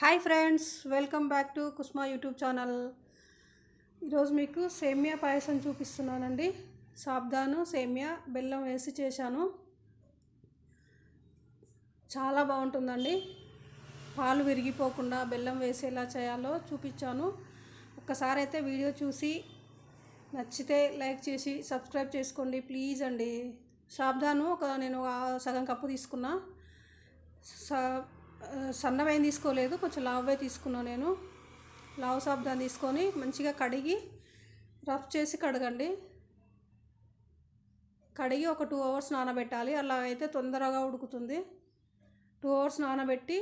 Hi friends welcome back to Kusma YouTube channel. ఈరోజు మీకు సేమియా పాయసం చూపిస్తున్నానండి. సాబ్దాను సేమియా బెల్లం వేసి చేశాను. చాలా బాగుంటుందండి. పాలు విరిగిపోకుండా బెల్లం వేసేలా ఎలా చేయాలో చూపించాను. ఒక్కసారి అయితే వీడియో చూసి నచ్చితే లైక్ చేసి సబ్స్క్రైబ్ చేసుకోండి ప్లీజ్ అండి. సాబ్దాను ఒక నేను సగం కప్పు తీసుకున్నా. స తీసుకోలేదు కొంచెం లావే తీసుకున్నాను నేను. లావు సాబ్దాన్ని తీసుకొని మంచిగా కడిగి రఫ్ చేసి కడగండి. కడిగి ఒక టూ అవర్స్ నానబెట్టాలి. అలా అయితే తొందరగా ఉడుకుతుంది. టూ అవర్స్ నానబెట్టి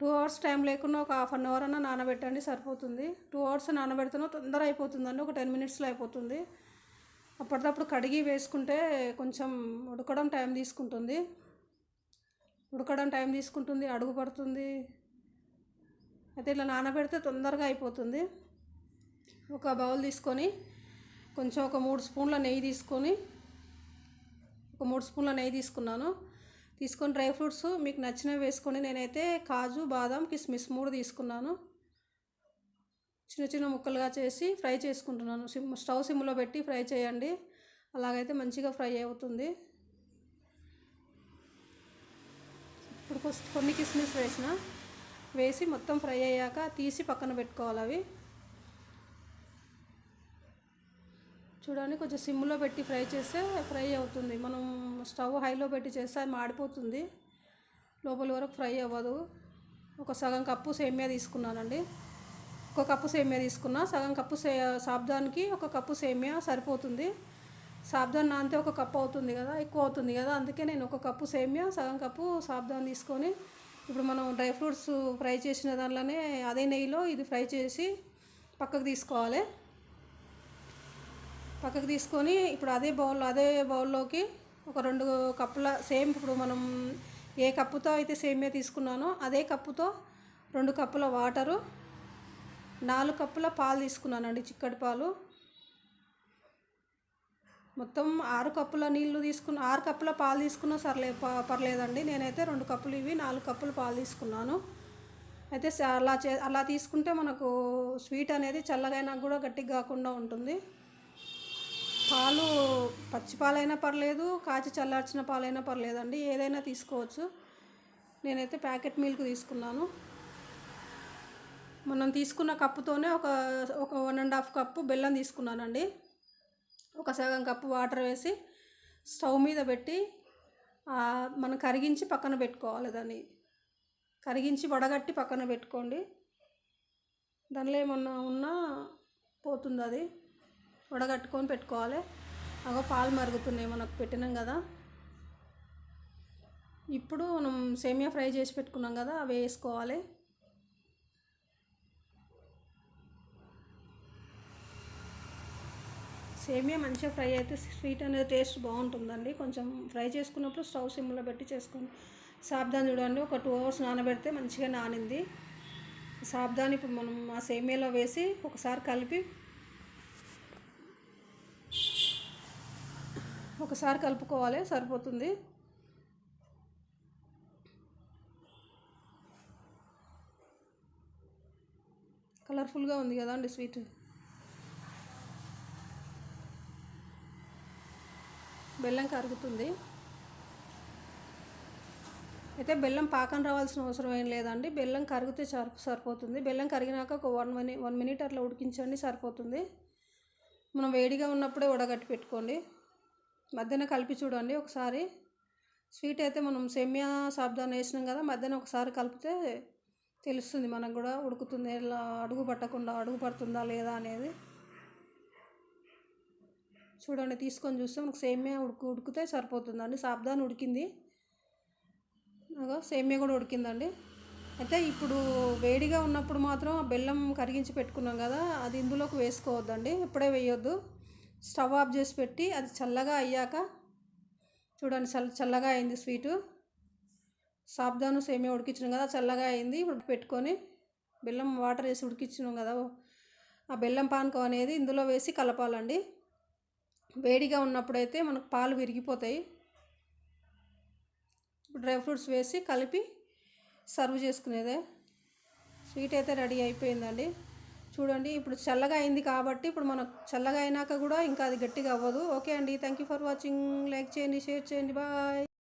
టూ అవర్స్ టైం లేకుండా ఒక హాఫ్ అన్ అవర్ అన్న నానబెట్టండి సరిపోతుంది. టూ అవర్స్ నానబెడుతున్నా తొందర అయిపోతుందండి ఒక టెన్ మినిట్స్లో అయిపోతుంది. అప్పటికప్పుడు కడిగి వేసుకుంటే కొంచెం ఉడకడం టైం తీసుకుంటుంది. ఉడకడం టైం తీసుకుంటుంది అడుగు పడుతుంది. అయితే ఇట్లా నానబెడితే తొందరగా అయిపోతుంది. ఒక బౌల్ తీసుకొని కొంచెం ఒక మూడు స్పూన్ల నెయ్యి తీసుకొని ఒక మూడు స్పూన్ల నెయ్యి తీసుకున్నాను. తీసుకొని డ్రై ఫ్రూట్స్ మీకు నచ్చినవి వేసుకొని నేనైతే కాజు బాదం కిస్మిస్ మూడు తీసుకున్నాను. చిన్న చిన్న ముక్కలుగా చేసి ఫ్రై చేసుకుంటున్నాను. సిమ్ స్టవ్ సిమ్లో పెట్టి ఫ్రై చేయండి. అలాగైతే మంచిగా ఫ్రై అవుతుంది. ఇప్పుడు కొన్ని కిస్మిస్ వేసిన వేసి మొత్తం ఫ్రై అయ్యాక తీసి పక్కన పెట్టుకోవాలి అవి. చూడండి కొంచెం సిమ్లో పెట్టి ఫ్రై చేస్తే ఫ్రై అవుతుంది. మనం స్టవ్ హైలో పెట్టి చేస్తే అది మాడిపోతుంది. లోపల వరకు ఫ్రై అవ్వదు. ఒక సగం కప్పు సేమియా తీసుకున్నానండి. ఒక కప్పు సేమియా తీసుకున్నా సగం కప్పు సే సాబ్దానికి ఒక కప్పు సేమియా సరిపోతుంది. సాబ్దాన్ నానితే ఒక కప్పు అవుతుంది కదా ఎక్కువ అవుతుంది కదా అందుకే నేను ఒక కప్పు సేమియా సగం కప్పు సాబ్దాన్ తీసుకొని ఇప్పుడు మనం డ్రై ఫ్రూట్స్ ఫ్రై చేసిన దాంట్లోనే అదే నెయ్యిలో ఇది ఫ్రై చేసి పక్కకు తీసుకోవాలి. పక్కకు తీసుకొని ఇప్పుడు అదే బౌల్ అదే బౌల్లోకి ఒక రెండు కప్పుల సేమ్ ఇప్పుడు మనం ఏ కప్పుతో అయితే సేమియా తీసుకున్నానో అదే కప్పుతో రెండు కప్పుల వాటరు నాలుగు కప్పుల పాలు తీసుకున్నానండి చిక్కటి పాలు. మొత్తం ఆరు కప్పుల నీళ్ళు తీసుకున్న ఆరు కప్పుల పాలు తీసుకున్నా సర్లే ప- పర్లేదండి. నేనైతే రెండు కప్పులు ఇవి నాలుగు కప్పులు పాలు తీసుకున్నాను. అయితే అలా చే అలా తీసుకుంటే మనకు స్వీట్ అనేది చల్లగైనా కూడా గట్టిగా కాకుండా ఉంటుంది. పాలు పచ్చి పాలైనా పర్లేదు కాచి చల్లార్చిన పాలైనా పర్లేదండి. ఏదైనా తీసుకోవచ్చు. నేనైతే ప్యాకెట్ మిల్క్ తీసుకున్నాను. మనం తీసుకున్న కప్పుతోనే ఒక ఒక వన్ అండ్ హాఫ్ కప్పు బెల్లం తీసుకున్నానండి. ఒక సగం కప్పు వాటర్ వేసి స్టవ్ మీద పెట్టి మనం కరిగించి పక్కన పెట్టుకోవాలి దాన్ని. కరిగించి వడగట్టి పక్కన పెట్టుకోండి. దానిలో ఏమన్నా ఉన్నా పోతుంది అది. వడగట్టుకొని పెట్టుకోవాలి. అగో పాలు మరుగుతున్నాయి మనకు పెట్టినాం కదా. ఇప్పుడు మనం సేమియా ఫ్రై చేసి పెట్టుకున్నాం కదా అవి వేసుకోవాలి. సేమియా మంచిగా ఫ్రై అయితే స్వీట్ అనేది టేస్ట్ బాగుంటుందండి. కొంచెం ఫ్రై చేసుకున్నప్పుడు స్టవ్ సిమ్లో పెట్టి చేసుకోండి సాబ్దాన్ చూడండి. ఒక టూ అవర్స్ నానబెడితే మంచిగా నానింది. సాబ్దాన్ ఇప్పుడు మనం ఆ సేమియాలో వేసి ఒకసారి కలిపి ఒకసారి కలుపుకోవాలి సరిపోతుంది. కలర్ఫుల్గా ఉంది కదండి స్వీట్. బెల్లం కరుగుతుంది. అయితే బెల్లం పాకం రావాల్సిన అవసరం ఏం లేదండి. బెల్లం కరిగితే సరి సరిపోతుంది. బెల్లం కరిగినాక ఒక వన్ మినిట్ వన్ మినిట్ అట్లా ఉడికించండి సరిపోతుంది. మనం వేడిగా ఉన్నప్పుడే ఉడగట్టి పెట్టుకోండి. మధ్యాహ్నం కలిపి చూడండి ఒకసారి. స్వీట్ అయితే మనం సెమ్యా సాబ్దాన్ వేసినాం కదా మధ్యాహ్నం ఒకసారి కలిపితే తెలుస్తుంది మనకు కూడా ఉడుకుతుంది. ఎలా అడుగు పట్టకుండా అడుగు పడుతుందా లేదా అనేది. చూడండి తీసుకొని చూస్తే మనకు సేమియా ఉడుకు ఉడికితే సరిపోతుందండి సాబ్దాన్ ఉడికింది. అగో సేమియా కూడా ఉడికిందండి. అయితే ఇప్పుడు వేడిగా ఉన్నప్పుడు మాత్రం బెల్లం కరిగించి పెట్టుకున్నాం కదా అది ఇందులోకి వేసుకోవద్దండి. ఇప్పుడే వేయొద్దు. స్టవ్ ఆఫ్ చేసి పెట్టి అది చల్లగా అయ్యాక చూడండి చల్ల చల్లగా అయింది స్వీటు. సాబ్దాను సేమియా ఉడికించినాం కదా చల్లగా అయింది. ఇప్పుడు పెట్టుకొని బెల్లం వాటర్ వేసి ఉడికించినాం కదా ఆ బెల్లం పానకం అనేది ఇందులో వేసి కలపాలండి. వేడిగా ఉన్నప్పుడైతే మనకు పాలు విరిగిపోతాయి. డ్రై ఫ్రూట్స్ వేసి కలిపి సర్వ్ చేసుకునేదే. స్వీట్ అయితే రెడీ అయిపోయిందండి. చూడండి ఇప్పుడు చల్లగా అయింది కాబట్టి ఇప్పుడు మనకు చల్లగా అయినాక కూడా ఇంకా అది గట్టిగా అవ్వదు. ఓకే అండి thank you for watching. Like చేయండి షేర్ చేయండి. బాయ్.